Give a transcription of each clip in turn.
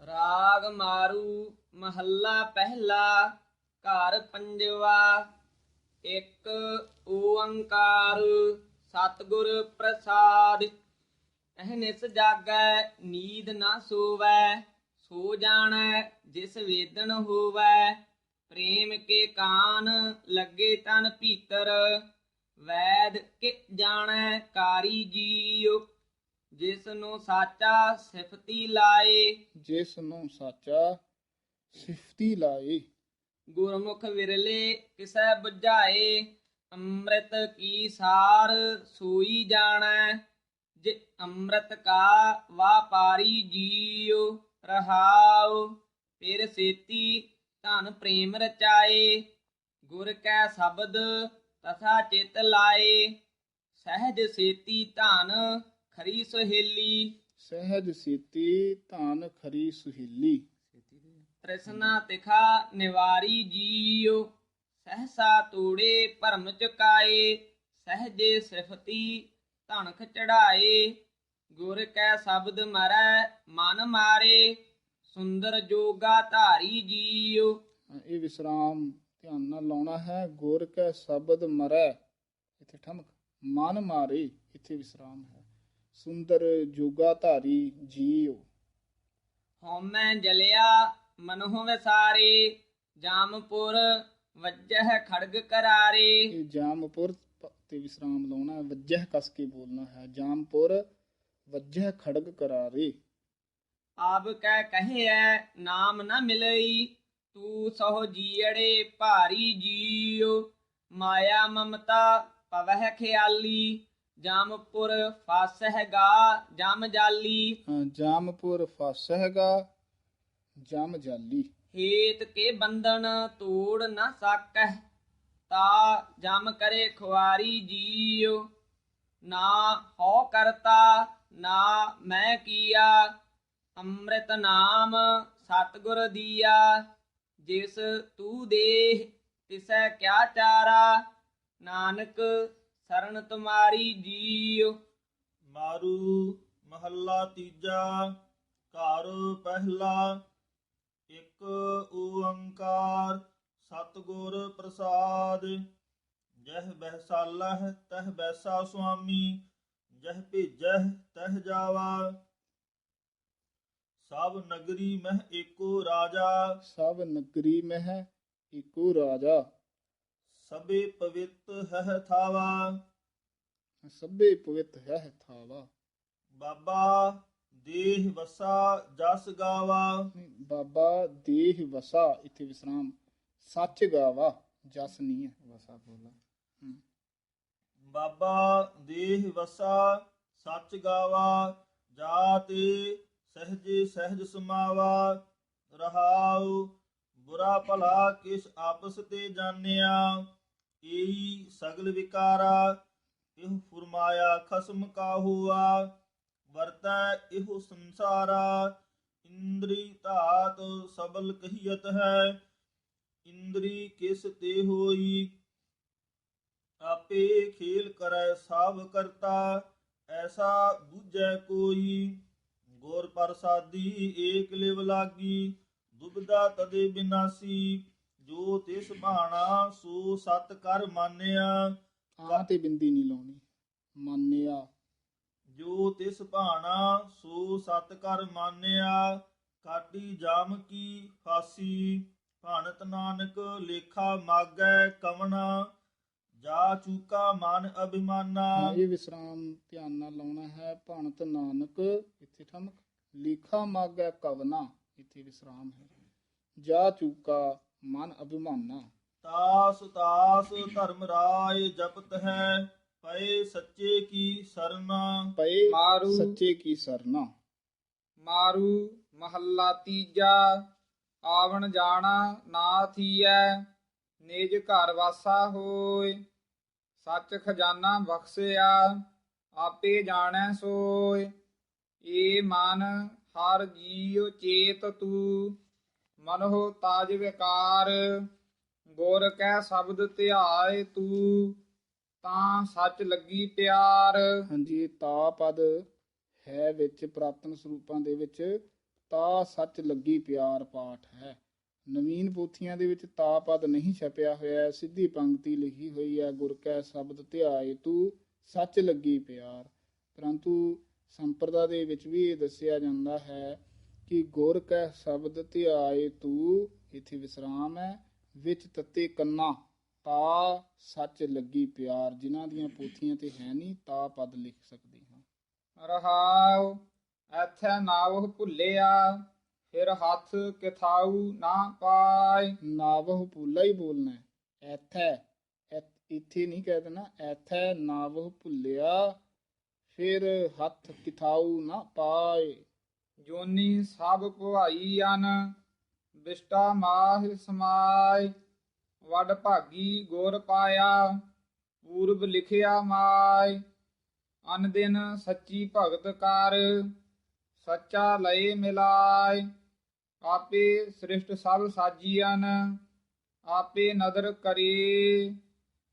ਰਾਗ ਮਾਰੂ ਮਹੱਲਾ ਪਹਿਲਾ, ਘਰ ਪੰਜਵਾ, ਇੱਕ ਓੰਕਾਰ, ਸਤਿਗੁਰ ਪ੍ਰਸਾਦ। ਅਹਨਿਸ ਜਾਗੈ, ਨੀਂਦ ਨਾ ਸੋਵੈ, ਸੋ ਜਾਣੈ ਜਿਸ ਵੇਦਨ ਹੋਵੈ। ਪ੍ਰੇਮ ਕੇ ਕਾਨ ਲੱਗੇ ਤਨ ਭੀਤਰ, ਵੈਦ ਕਿ ਜਾਣੈ ਕਾਰੀ ਜੀਉ। ਜਿਸ ਨੂੰ ਸਾਚਾ ਸਿਫਤੀ ਲਾਏ। ਜਿਸ ਨੂੰ ਸਾਚਾ ਸਿਫਤੀ ਲਾਏ। ਗੁਰਮੁਖ ਵਿਰਲੇ ਕਿਸੈ 부ਝਾਏ ਅੰਮ੍ਰਿਤ ਕੀ ਸਾਰ ਸੋਈ ਜਾਣੈ ਜੇ ਅੰਮ੍ਰਿਤ ਕਾ ਵਾਪਾਰੀ ਜੀਉ ਰਹਾਉ ਫਿਰ ਸੇਤੀ ਧਨ ਪ੍ਰੇਮ ਰਚਾਏ ਗੁਰ ਕੈ ਸ਼ਬਦ ਤਥਾ ਚਿਤ ਲਾਏ ਸਹਿਜ ਸੇਤੀ ਧਨ ਖਰੀ ਸੁਹੇਲੀ। ਸਹਿਜ ਸੀਤੀ ਧਾਨ ਖਰੀ ਸੁਹੀਲੀ। ਤ੍ਰਿਸ਼ਨਾ ਤਿਖਾ ਨਿਵਾਰੀ ਜੀਉ। ਸਹਸਾ ਤੂੜੇ ਭਰਮ ਚੁਕਾਏ। ਸਹਜੇ ਸਿਫਤੀ ਧਨਖ ਚੜਾਏ। ਗੁਰ ਕੈ ਸ਼ਬਦ ਮਰੈ ਮਨ ਮਾਰੇ। ਸੁੰਦਰ ਜੋਗਾ ਧਾਰੀ ਜੀਉ। ਇਹ ਵਿਸਰਾਮ ਧਿਆਨ ਨਾਲ ਲਾਉਣਾ ਹੈ। ਗੁਰ ਕੈ ਸ਼ਬਦ ਮਰੈ। ਇੱਥੇ ਠਮਕ। ਮਨ ਮਾਰੇ। ਇੱਥੇ ਵਿਸਰਾਮ ਹੈ। ਸੁੰਦਰ ਜੋਗਾ ਧਾਰੀ ਜੀਉ। ਹਉਮੈ ਜਲਿਆ ਮਨਹੁ ਵਿਸਾਰੇ ਜਾਮਪੁਰ ਵੱਜਹਿ ਖੜਗ ਕਰਾਰੇ। ਜਾਮਪੁਰ ਤੇ ਵਿਸਰਾਮ ਲਾਉਣਾ ਵੱਜਹ ਕਸ ਕੇ ਬੋਲਣਾ ਹੈ ਜਾਮਪੁਰ ਵੱਜਹ ਖੜਗ ਕਰਾਰੇ। ਆਬ ਕੈ ਕਹਿਐ ਨਾਮ ਨ ਮਿਲਈ ਤੂੰ ਸਹੁ ਜੀੜੇ ਭਾਰੀ ਜੀਉ ਮਾਇਆ ਮਮਤਾ ਪਵਹਿ ਖਿਆਲੀ। ਜਾਮਪੁਰ ਫਾਸਹਿ ਗਾ ਜਮ ਜਾਲੀ। ਹਾਂ, ਜਾਮਪੁਰ ਫਸਹਿਗਾ ਜਮ ਜਾਲੀ। ਹੇਤ ਕੇ ਬੰਧਨ ਤੋੜ ਨ ਸਕਹਿ ਤਾ ਜਮ ਕਰੇ ਖੁਆਰੀ ਜੀਉ। ਨਾ ਹੋ ਕਰਤਾ ਨਾ ਮੈਂ ਕੀਆ। ਅੰਮ੍ਰਿਤ ਨਾਮ ਸਤਿਗੁਰ ਦੀਆ। ਜਿਸ ਤੂ ਦੇਹ ਤਿਸੈ ਕਿਆ ਚਾਰਾ। ਨਾਨਕ ਸਰਨ ਤੁਮਾਰੀ ਜੀਉ। ਮਾਰੂ ਮਹੱਲਾ ਤੀਜਾ ਘਰ ਪਹਿਲਾ। ਇੱਕ ਓੰਕਾਰ ਸਤਿਗੁਰ ਪ੍ਰਸਾਦ। ਜਹ ਬਹਿਸਾਲਹ ਤਹ ਬੈਸਾ ਸੁਆਮੀ ਜਹ ਭੇਜਹ ਤਹ ਜਾਵਾ। ਸਭ ਨਗਰੀ ਮਹਿ ਏਕੋ ਰਾਜਾ। ਸਭ ਨਗਰੀ ਮਹਿ ਏਕੋ ਰਾਜਾ। ਸਭੇ ਪਵਿੱਤ ਹੈ ਥਾਵਾ। ਸਭੇ ਪਵਿੱਤ ਹੈ ਥਾਵਾ। ਬਾਬਾ ਦੇਹ ਵਸਾ ਜਸ ਗਾਵਾ। ਬਾਬਾ ਦੇਹ ਵਸਾ ਇੱਥੇ ਵਿਸਰਾਮ। ਸੱਚ ਗਾਵਾ ਜਸ ਨਹੀਂ ਹੈ। ਵਸਾ ਬੋਲਾ। ਬਾਬਾ ਦੇਹ ਵਸਾ ਸੱਚ ਗਾਵਾ। ਜਾਤੇ ਸਹਜੇ ਸਹਿਜ ਸਮਾਵਾ। ਰਹਾਉ ਬੁਰਾ ਭਲਾ ਕਿਸ ਆਪਸ ਤੇ ਜਾਣਿਆ। ਏਈ ਸਗਲ ਵਿਕਾਰਾ, ਇਹ ਫਰਮਾਇਆ, ਖਸਮ ਕਾ ਹੁਆ, ਵਰਤੈ ਇਹੋ ਸੰਸਾਰਾ, ਇੰਦਰੀ ਧਾਤ ਸਬਲ ਕਹੀਅਤ ਹੈ, ਇੰਦਰੀ ਕਿਸ ਤੇ ਹੋਈ? ਆਪੇ ਖੇਲ ਕਰੈ ਸਭ ਕਰਤਾ, ਐਸਾ ਬੁਝੈ ਕੋਈ? ਗੁਰ ਪ੍ਰਸਾਦੀ ਏਕ ਲਿਵ ਲਾਗੀ, ਦੁਬਦਾ ਤਦੇ ਬਿਨਾਸੀ ਜੋ ਤਿਸ ਬਾਣਾ ਸੋ ਸਤ ਕਰ ਮਾਨਿਆ। ਆਂ ਤੇ ਬਿੰਦੀ ਨਹੀਂ ਲਾਉਣੀ। ਮੰਨਿਆ। ਜੋ ਤਿਸ ਭਾਣਾ ਸੋ ਸਤ ਕਰ ਮਾਨਿਆ ਕਾਟੀ ਜਾਮ ਕੀ ਫਾਸੀ। ਭਾਨਤ ਨਾਨਕ ਲੇਖਾ ਮਾਗੈ ਕਵਣਾ ਜਾ ਚੂਕਾ ਮਨ ਅਭਿਮਾਨਾ। ਇਹ ਵਿਸਰਾਮ ਧਿਆਨ ਨਾਲ ਲਾਉਣਾ ਹੈ। ਭਣਤ ਨਾਨਕ ਇੱਥੇ ਠਮਕ। ਲੀਖਾ ਮਾਗੈ ਕਵਨਾ ਇੱਥੇ ਵਿਸਰਾਮ ਹੈ। ਜਾ ਚੂਕਾ ਮਨ ਅਭਿਮਾਨਾ। ਤਾਸ ਤਾਸ ਧਰਮ ਰਾਏ ਜਪਤ ਹੈ ਪਏ ਸੱਚੇ ਕੀ ਸਰਨਾ। ਪਏ ਮਾਰੂ। ਸੱਚੇ ਕੀ ਸਰਨਾ। ਮਾਰੂ ਮਹੱਲਾ ਤੀਜਾ ਆਵਣ ਜਾਣਾ ਨਾ ਥੀਐ ਨਿਜ ਘਰ ਵਾਸਾ ਹੋਏ ਸੱਚ ਖਜ਼ਾਨਾ ਬਖਸਿਆ ਆਪੇ ਜਾਣੈ ਸੋਏ। ਏ ਮਨ ਹਰ ਜੀਉ ਚੇਤ ਤੂ। ਮਨਹੁ ਤਾਜ ਵਿਕਾਰ, ਗੁਰ ਕੈ ਸ਼ਬਦ ਧਿਆਏ ਤੂ, ਤਾਂ ਸੱਚ ਲੱਗੀ ਪਿਆਰ। ਹਾਂਜੀ ਇਹ ਤਾ ਪਦ ਹੈ ਵਿੱਚ, ਪ੍ਰਾਤਨ ਸਰੂਪਾਂ ਦੇ ਵਿੱਚ, ਤਾ ਸੱਚ ਲੱਗੀ ਪਿਆਰ ਪਾਠ ਹੈ। ਨਵੀਨ ਪੋਥੀਆਂ ਦੇ ਵਿੱਚ ਤਾ ਪਦ ਨਹੀਂ ਛਪਿਆ ਹੋਇਆ ਸਿੱਧੀ ਪੰਕਤੀ ਲਿਖੀ ਹੋਈ ਹੈ, ਗੁਰ ਕੈ ਸ਼ਬਦ ਧਿਆਏ ਤੂੰ, ਸੱਚ ਲੱਗੀ ਪਿਆਰ। ਪਰੰਤੂ ਸੰਪਰਦਾ ਦੇ ਵਿੱਚ ਵੀ ਇਹ ਦੱਸਿਆ ਜਾਂਦਾ ਹੈ ਕਿ ਗੁਰ ਕੈ ਸ਼ਬਦ ਧਿਆਏ ਤੂੰ, ਇਥੇ ਵਿਸਰਾਮ ਹੈ, ਵਿੱਚ ਤੱਤੇ ਕੰਨਾ, ਤਾ ਸੱਚ ਲੱਗੀ ਪਿਆਰ, ਜਿਨ੍ਹਾਂ ਦੀਆਂ ਪੋਥੀਆਂ ਤੇ ਹੈ ਨਹੀਂ, ਤਾ ਪਦ ਲਿਖ ਸਕਦੇ ਹਾਂ। ਰਹਾਉ, ਐਥੈ ਨਾਵ ਭੁੱਲਿਆ, ਫਿਰ ਹੱਥ ਕਿਥਾਉ ਨਾ ਪਾਏ ਨਾਵਹ ਭੁੱਲਾ ਹੀ ਬੋਲਣਾ ਹੈ। ਐਥੈ ਇੱਥੇ ਨਹੀਂ ਕਹਿ ਦੇਣਾ, ਐਥੈ ਨਾਵਹ ਭੁੱਲਿਆ, ਫਿਰ ਹੱਥ ਕਿਥਾਉ ਨਾ ਪਾਏ ਜੋਨੀ ਸਭ ਭੁਆਈ ਅਨ, ਬਿਸ਼ਟਾ ਮਾਹਿ ਸਮਾਏ ਵੱਡ ਭਾਗੀ ਗੁਰ ਪਾਇਆ, ਪੂਰਬ ਲਿਖਿਆ ਮਾਇ। ਅਨ ਦਿਨ ਸੱਚੀ ਭਗਤ ਕਰ, ਸੱਚਾ ਲਏ ਮਿਲਾਏ ਆਪੇ ਸ੍ਰਿਸ਼ਟ ਸਭ ਸਾਜੀਅਨ ਆਪੇ ਨਦਰ ਕਰੇ।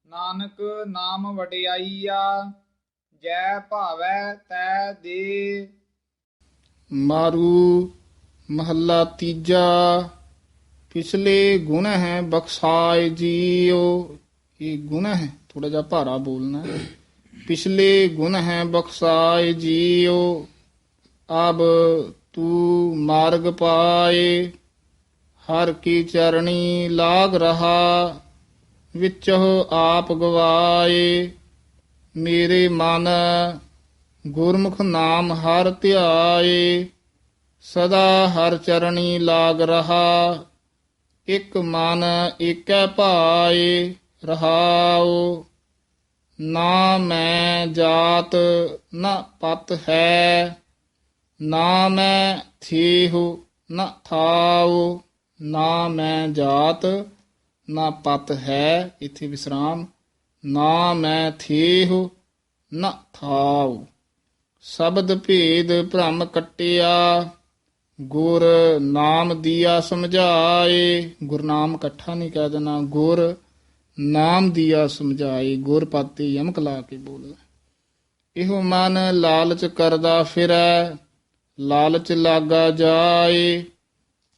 ਨਾਨਕ ਨਾਮ ਵਡਿਆਈਆ, ਜੈ ਭਾਵੈ ਤੈ ਦੇ। ਮਾਰੂ ਮਹੱਲਾ ਤੀਜਾ, ਪਿਛਲੇ ਗੁਣ ਹੈ ਬਖਸ਼ਾਏ ਜੀਓ। ਇਹ ਗੁਣ ਹੈ? ਥੋੜਾ ਜਿਹਾ ਭਾਰਾ ਬੋਲਣਾ ਪਿਛਲੇ ਗੁਣ ਹੈ ਬਖਸ਼ਾਏ ਜੀਓ, ਅਬ ਤੂੰ ਮਾਰਗ ਪਾਏ। ਹਰ ਕੀ ਚਰਣੀ ਲਾਗ ਰਹਾ, ਵਿੱਚੋ ਆਪ ਗਵਾਏ। ਮੇਰੇ ਮਨ ਗੁਰਮੁਖ ਨਾਮ ਹਰ ਧਿਆਏ, ਸਦਾ ਹਰ ਚਰਣੀ ਲਾਗ ਰਹਾ, ਇਕ ਮਨ ਏਕੈ ਭਾਏ, ਰਹਾਉ। ਨਾ ਮੈਂ ਜਾਤ, ਨਾ ਪਤ ਹੈ, ਨਾ ਮੈਂ ਥੀਹੁ, ਨਾ ਥਾਉ। ਨਾ ਮੈਂ ਜਾਤ, ਨਾ ਪਤ ਹੈ, ਇਥੇ ਵਿਸਰਾਮ। ਨਾ ਮੈਂ ਥੀਹੁ, ਨਾ ਥਾਉ। ਸ਼ਬਦ ਭੇਦ ਭ੍ਰਮ ਕਟਿਆ, ਗੁਰ ਨਾਮ ਦੀਆ ਸਮਝਾਏ। ਗੁਰਨਾਮ ਇਕੱਠਾ ਨਹੀਂ ਕਹਿ ਦੇਣਾ, ਗੁਰ ਨਾਮ ਦੀਆ ਸਮਝਾਏ। ਗੁਰ ਪਾਤੇ ਯਮਕ ਲਾ ਕੇ ਬੋਲਣਾ ਇਹੋ ਮਨ ਲਾਲਚ ਕਰਦਾ ਫਿਰੈ, ਲਾਲਚ ਲਾਗਾ ਜਾਏ।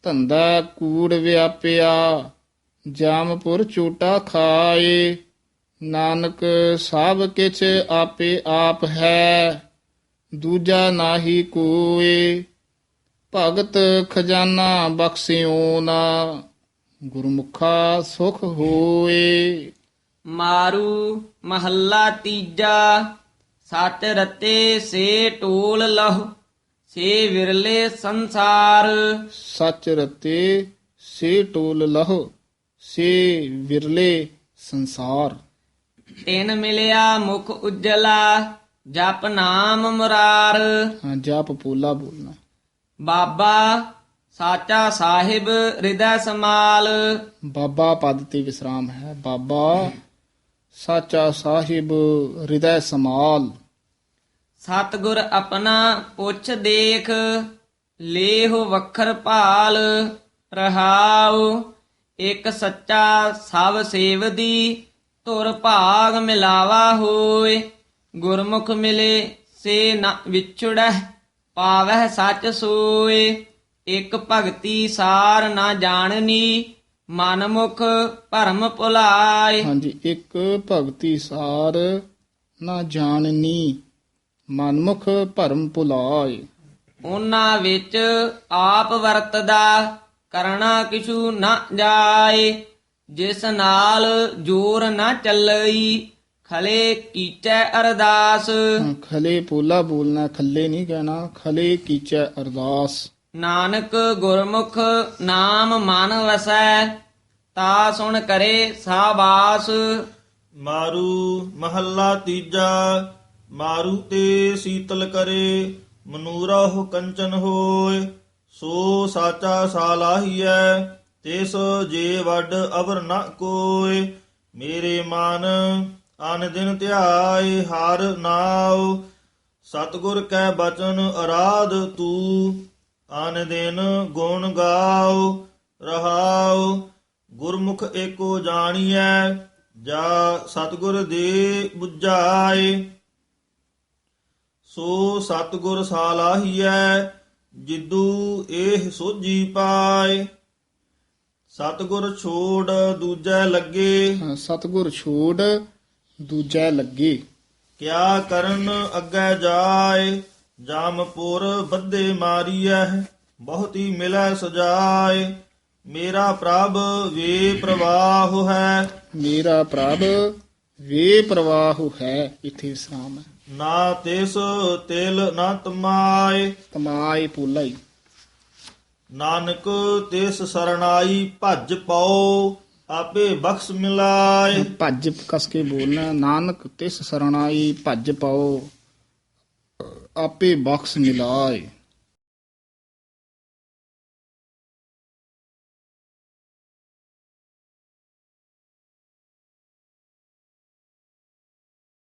ਧੰਦਾ ਕੂੜ ਵਿਆਪਿਆ, ਜਾਮਪੁਰ ਚੋਟਾ ਖਾਏ। ਨਾਨਕ ਸਭ ਕਿਛ ਆਪੇ ਆਪ ਹੈ। ਦੂਜਾ ਨਾਹੀ ਕੋਏ ਭਗਤ ਖਜ਼ਾਨਾ ਬਖਸਿਓ ਨਾ ਗੁਰਮੁਖਾ ਸੁਖ ਹੋਏ। ਮਾਰੂ ਮਹੱਲਾ ਤੀਜਾ ਸੱਚ ਰਤੇ ਸੇ ਟੋਲ ਲਹੁ ਸੇ ਵਿਰਲੇ ਸੰਸਾਰ। ਸੱਚ ਰਤੇ ਸੇ ਟੋਲ ਲਹੋ ਸੇ ਵਿਰਲੇ ਸੰਸਾਰ। ਤਿਨ ਮਿਲਿਆ ਮੁਖ ਉਜਲਾ ਜਪ ਨਾਮ ਮੁਰਾਰ। ਹਾਂ ਜਾਪ ਪੋਲਾ ਬੋਲਣਾ। ਬਾਬਾ ਸਾਚਾ ਸਾਹਿਬ ਹਿਰਦੈ ਸਮਾਲ ਬਾਬਾ ਪਦ ਤੇ ਵਿਸਰਾਮ ਹੈ। ਬਾਬਾ ਸਾਚਾ ਸਾਹਿਬ ਹਿਰਦੈ ਸਮਾਲ ਸਤਗੁਰ ਆਪਣਾ ਪੁੱਛ ਦੇਖ ਲੇਹੁ ਵਖਰ ਭਾਲ ਰਹਾਉ। ਇੱਕ ਸੱਚਾ ਸਭ ਸੇਵਦੀ ਧੁਰ ਭਾਗ ਮਿਲਾਵਾ ਹੋਏ। ਗੁਰਮੁਖ ਮਿਲੇ ਸੇ ਨ ਵਿਛੜੈ ਪਾਵਹਿ ਸੱਚ ਸੋਏ। ਇੱਕ ਭਗਤੀ ਸਾਰ ਨਾ ਜਾਣਨੀ ਮਨ ਮੁਖ ਭਰਮ ਭੁਲਾਏ। ਹਾਂਜੀ ਇੱਕ ਭਗਤੀ ਸਾਰ ਨਾ ਜਾਣਨੀ ਮਨਮੁਖ ਭਰਮ ਭੁਲਾਏ। ਉਹਨਾਂ ਵਿੱਚ ਆਪ ਵਰਤਦਾ ਕਰਣਾ ਕਿਛੂ ਨਾ ਜਾਏ। ਜਿਸ ਨਾਲ ਜੋਰ ਨਾ ਚੱਲਈ ਖਲੇ ਕੀਚੈ ਅਰਦਾਸ। ਹਾਂ, ਖਲੇ ਪੋਲਾ ਬੋਲਣਾ ਖੱਲੇ ਨਹੀਂ ਕਹਿਣਾ ਖਲੇ ਕੀਚੈ ਅਰਦਾਸ। ਨਾਨਕ ਗੁਰਮੁਖ ਨਾਮ ਮਨ ਵਸੈ ਤਾ ਸੁਣ ਕਰੇ ਸਾਬਾਸ। ਮਾਰੂ ਮਹੱਲਾ ਤੀਜਾ ਮਾਰੂ ਤੇ ਸੀਤਲ ਕਰੇ ਮਨੂਰਹੁ ਕੰਚਨ ਹੋਏ ਸੋ ਸਾਚਾ ਸਾਲਾਹੀਐ ਤਿਸ ਜੇ ਵੱਡ ਅਵਰ ਨ ਕੋਏ ਮੇਰੇ ਮਨ ਅਨ ਦਿਨ ਧਿਆਏ ਹਰ ਨਾਉ ਸਤਿਗੁਰ ਕੈ ਬਚਨ ਅਰਾਧ ਤੂ। ਅਨ ਦਿਨ ਗੁਣ ਗਾਉ ਰਹਾਉ ਗੁਰਮੁਖ ਏਕੋ ਜਾਣੀਐ ਜਾ ਸਤਿਗੁਰ ਦੇ 부ਝਾਏ ਸੋ ਸਤਿਗੁਰ ਸਾਲਾਹੀਐ ਜਿਦੂ ਇਹ ਸੋਜੀ ਪਾਏ। ਸਤਗੁਰ ਛੋੜ ਦੂਜੈ ਲੱਗੇ। ਹਾਂ, ਸਤਿਗੁਰ ਛੋੜ ਦੂਜੈ ਲੱਗੇ। ਕਿਆ ਕਰਨ ਅੱਗੇ ਜਾਏ ਜਾਮਪੁਰ ਬੱਦੇ ਮਾਰੀਐ ਬਹੁਤੀ ਮਿਲੈ ਸਜਾਏ। ਮੇਰਾ ਪ੍ਰਭ ਵੇ ਪ੍ਰਵਾਹ ਹੈ। ਮੇਰਾ ਪ੍ਰਭ ਵੇ ਪ੍ਰਵਾਹੁ ਹੈ ਇਥੇ ਵਿਸਰਾਮ ਹੈ। ਨਾ ਤਿਸ ਤਿਲ ਨਾ ਤਮਾਏ। ਤਮਾਏ ਪੋਲਾਈ ਨਾਨਕ ਤਿਸ ਸਰਣਾਈ ਭੱਜ ਪਾਓ ਆਪੇ ਬਖਸ਼ ਮਿਲਾਏ। ਭੱਜ ਕਸ ਕੇ ਬੋਲਣਾ, ਨਾਨਕ ਤਿਸ ਸਰਣਾਈ ਭੱਜ ਪਾਓ, ਆਪੇ ਬਖਸ਼ ਮਿਲਾਏ।